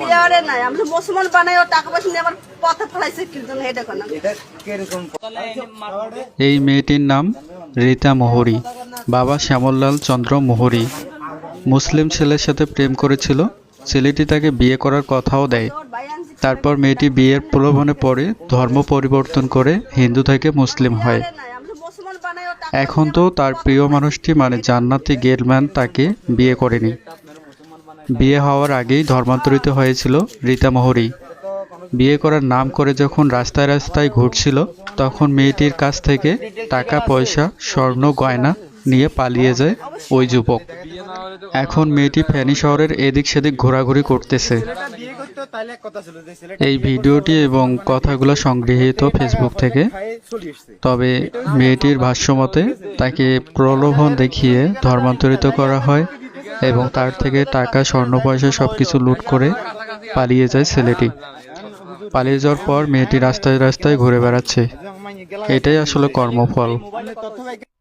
বিয়ে নাই আমি মুসলমান বানাই ও টাকা পয়সা নিয়ে আমার পথে ফেলাইছে কি এটা কেন এই মেয়েটির নাম রীতা মোহরি। বাবা শ্যামললাল চন্দ্র মোহরি। মুসলিম ছেলের সাথে প্রেম করেছিল। ছেলেটি তাকে বিয়ে করার কথাও দেয়। তারপর মেয়েটি বিয়ের প্রলোভনে পড়ে ধর্ম পরিবর্তন করে হিন্দু থেকে মুসলিম হয়। এখন তো তার প্রিয় মানুষটি মানে জান্নাতি গেলম্যান তাকে বিয়ে করেনি। বিয়ে হওয়ার আগেই ধর্মান্তরিত হয়েছিল রীতা মোহরি। বিয়ে করার নাম করে যখন রাস্তায় রাস্তায় ঘুরছিল, তখন মেয়েটির কাছ থেকে টাকা, পয়সা, স্বর্ণ, গয়না নিয়ে পালিয়ে যায় ওই যুবক। এখন মেয়েটি ফেনী শহরের এদিক সেদিক ঘোরাঘুরি করতেছে। এই ভিডিওটি এবং কথাগুলো সংগৃহীত ফেসবুক থেকে। তবে মেয়েটির ভাষ্যমতে তাকে প্রলোভন দেখিয়ে ধর্মান্তরিত করা হয় এবং তার থেকে টাকা, স্বর্ণ পয়সা সব কিছু লুট করে পালিয়ে যায় ছেলেটি। পালিয়ে যাওয়ার পর মেয়েটি রাস্তায় রাস্তায় ঘুরে বেড়াচ্ছে। এটাই আসলে কর্মফল।